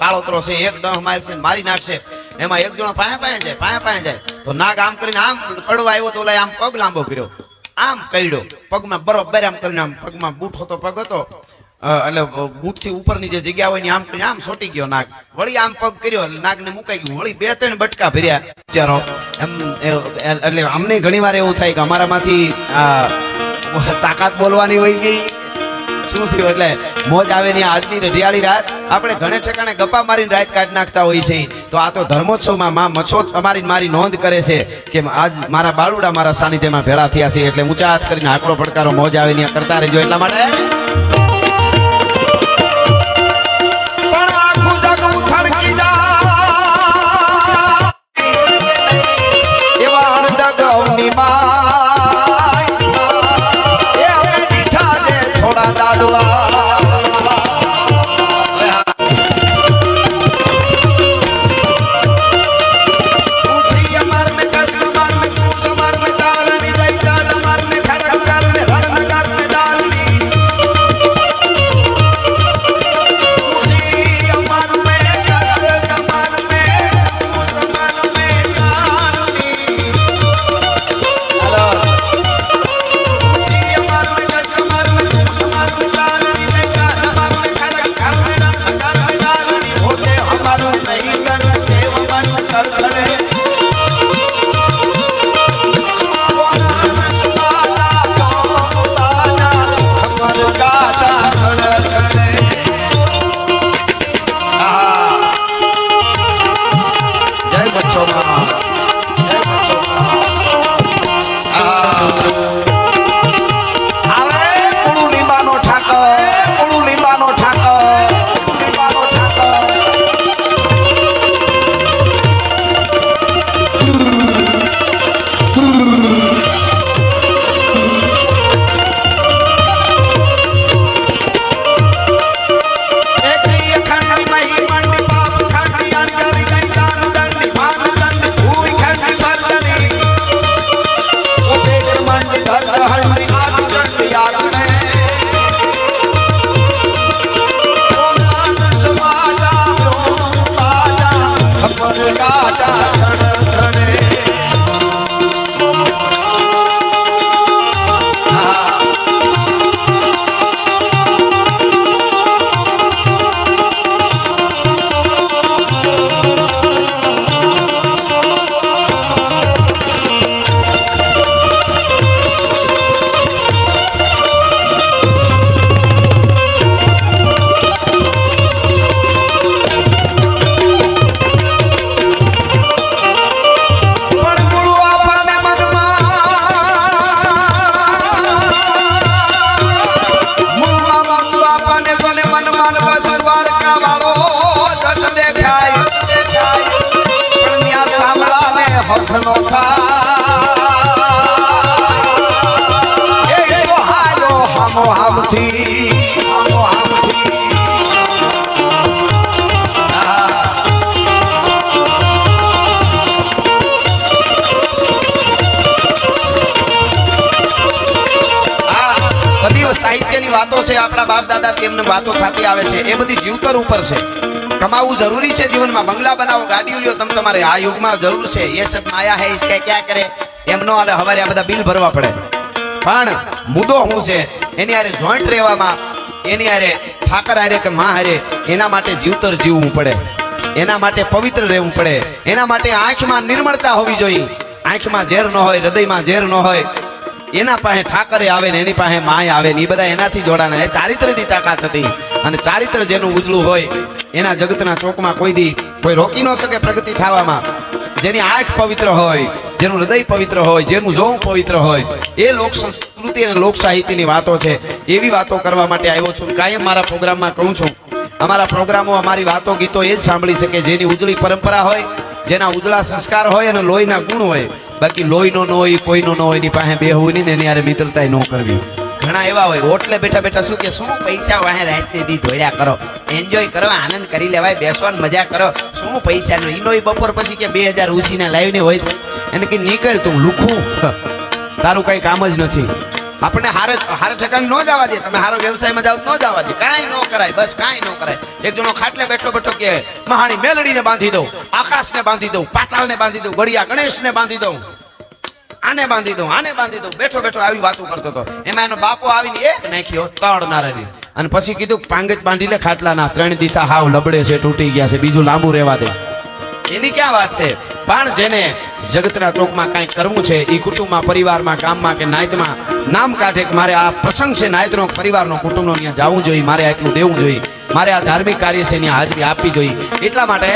કાળોતરો છે, એક ડહ મારી છે મારી નાખશે એમાં એક જણો પાયા પાયા જાય, પાયા પાયા જાય. તો નાગ આમ કરીને આમ કડવા આવ્યો તો આમ પગ લાંબો કર્યો. આમ કઈડ્યો પગમાં બરોબર આમ કરીને આમ પગમાં બૂટ હતો, પગ હતો. એટલે બૂટથી ઉપરની જે જગ્યા હોય ને આમ આમ સોટી ગયો નાગ વળી આમ પગ કર્યો નાગને મુકાઈ ગયું. વળી બે ત્રણ બટકા ભર્યા બિચારો. એમ એટલે અમને ઘણી વાર એવું થાય કે અમારામાંથી તાકાત બોલવાની હોય ગઈ. શું થયું એટલે મોજ આવે ને આજની રઢિયાળી રાત. આપણે ઘણે ઠેકાણે ગપ્પા મારીને રાત કાઢી નાખતા હોય છે તો આ તો ધર્મોત્સવમાં માં મચ્છો અમારી મારી નોંધ કરે છે કે આજ મારા બાળુડા મારા સાનિધ્યમાં ભેળા થયા છે. એટલે ઊંચા હાથ કરીને આકડો પડકારો મોજ આવે ને કરતા રહેજો એટલા માટે. સાહિત્યની વાતો છે, આપણા બાપ દાદા તેમને વાતો થતી આવે છે. એ બધી જીવતર ઉપર છે. કમાવું જરૂરી છે જીવનમાં. બંગલા બનાવો, ગાડીઓ લ્યો. તમે તમારે આ યુગમાં જરૂર છે. એ સબ માયા હે, ઇસકે ક્યાં કરે? એમ નો હવારે આ બધા બિલ ભરવા પડે. પણ મુદ્દો શું છે, એની હારે જોઈન્ટ રહેવામાં, એની હારે ઠાકર હારે કે માં હારે, એના માટે જીવતર જીવવું પડે. એના માટે પવિત્ર રહેવું પડે. એના માટે આંખમાં નિર્મળતા હોવી જોઈએ. આંખમાં ઝેર ન હોય, હૃદયમાં ઝેર ન હોય. એના પાસે ઠાકરે આવે ને એની પાસે માય આવે ને એ બધા એનાથી જોડાના. એ ચારિત્રની તાકાત હતી. અને ચારિત્ર જેનું ઉજળું હોય, એના જગતના ચોકમાં કોઈ દી કોઈ રોકી ન શકે પ્રગતિ થવામાં. જેની આંખ પવિત્ર હોય, જેનું હૃદય પવિત્ર હોય, જેનું જોવું પવિત્ર હોય, એ લોક સંસ્કૃતિ અને લોક સાહિત્યની વાતો છે. એવી વાતો કરવા માટે આવ્યો છું. કાયમ મારા પ્રોગ્રામમાં કહું છું, અમારા પ્રોગ્રામો, અમારી વાતો, ગીતો એ જ સાંભળી શકે. જેની ઉજળી પરંપરા હોય, જેના ઉજળા સંસ્કાર હોય અને લોહીના ગુણ હોય. બાકી લોહીનો ન હોય, કોઈનો ન હોય, એની પાસે બેહવું નહીં ને એની મિત્રતા ન કરવી. ઘણા એવા હોય, હોટલે બેઠા બેઠા શું કે, શું પૈસા વાહે રાતની દી ધોળ્યા કરો? એન્જોય કરો આનંદ કરી લેવાય, બેસવાની મજા કરો. શું પૈસા નો ઈનો બપોર પછી કે બે હજાર ઉસીના લાવીને હોય એને કે નીકળ તું, લુખું. તારું કઈ કામ જ નથી. આપણે હારે હારે ઠેકાણ ન જવા દે. તમે હારો વ્યવસાયમાં જાવ ન જવા દે. કાંઈ ન કરાય, બસ કાંઈ ન કરાય. એક જણો ખાટલે બેઠો બેઠો કે, મહાણી મેલડીને બાંધી દઉં, આકાશને બાંધી દઉં, પાતાળને બાંધી દઉં, ગળિયા ગણેશને બાંધી દઉં. આને બાંધી દઉં, આને બાંધી દઉં. બેઠો બેઠો આવી વાતો કરતો હતો. એમાં એનો બાપો આવીને એક નાખ્યો તળ નારાયણ અને પછી કીધું પાંગજ બાંધી લે ખાટલાના, ત્રણ દીથા હાવ લબડે છે, તૂટી ગયા છે, બીજું લાંબુ રહેવા દે. એની ક્યાં વાત છે? પણ જેને જગતના ચોકમાં કાંઈ કરવું છે એ કુટુંબમાં, પરિવારમાં કામમાં કે નાયતમાં, નામ કાઢે કે મારે આ પ્રસંગ છે, નાયતનો, પરિવારનો, કુટુંબનો, ત્યાં જવું જોઈએ, મારે આટલું દેવું જોઈએ. મારે આ ધાર્મિક કાર્ય છે એની હાજરી આપવી જોઈએ. એટલા માટે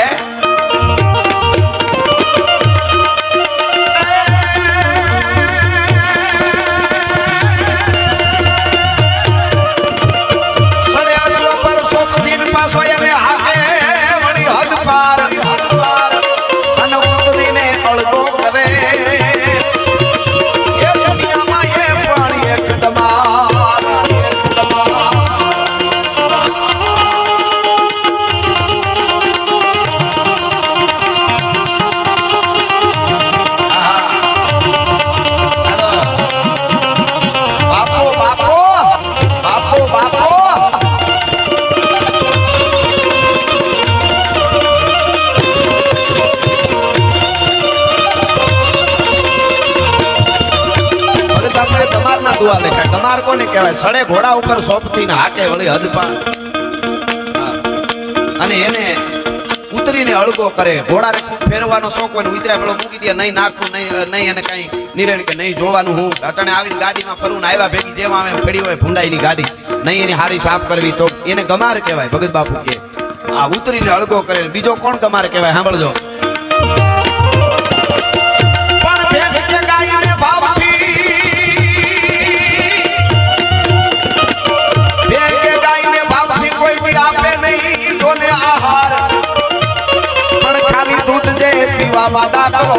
દમારના દુઆ લેખાય દમાર કોને કહેવાય? સડે ઘોડા ઉપર સોપથી ને હાકે વળી હદપા અને એને ઉતરીને અળગો કરે. ઘોડા ફેરવાનો શોખ હોય ઉતર્યા પેલો મૂકી દે, નહીં નાખવું નહીં નહીં એને કઈ નિર્ણય કે નહીં જોવાનું હું. અટણે આવીને ગાડીમાં ફરું ને આવ્યા ભેગી જેમ આવે પડી હોય ભૂંડાઈની ગાડી. નહીં એની હારી સાફ કરવી તો એને ગમાર કહેવાય, ભગત બાપુ કે. આ ઉતરીને અળગો કરે. બીજો કોણ ગમાર કહેવાય? સાંભળજો. પીવા વાદા કરો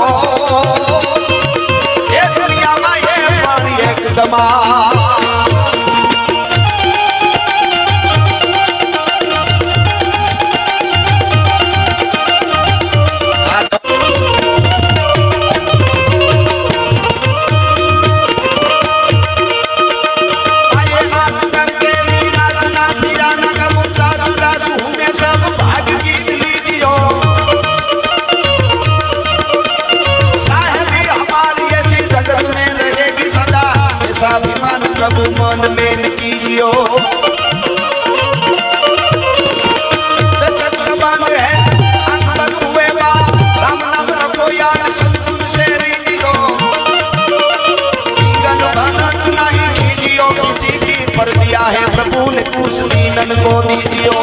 એ દુનિયામાં એ પણ એક દમા એટલે કુશની નન ગોદી દિયો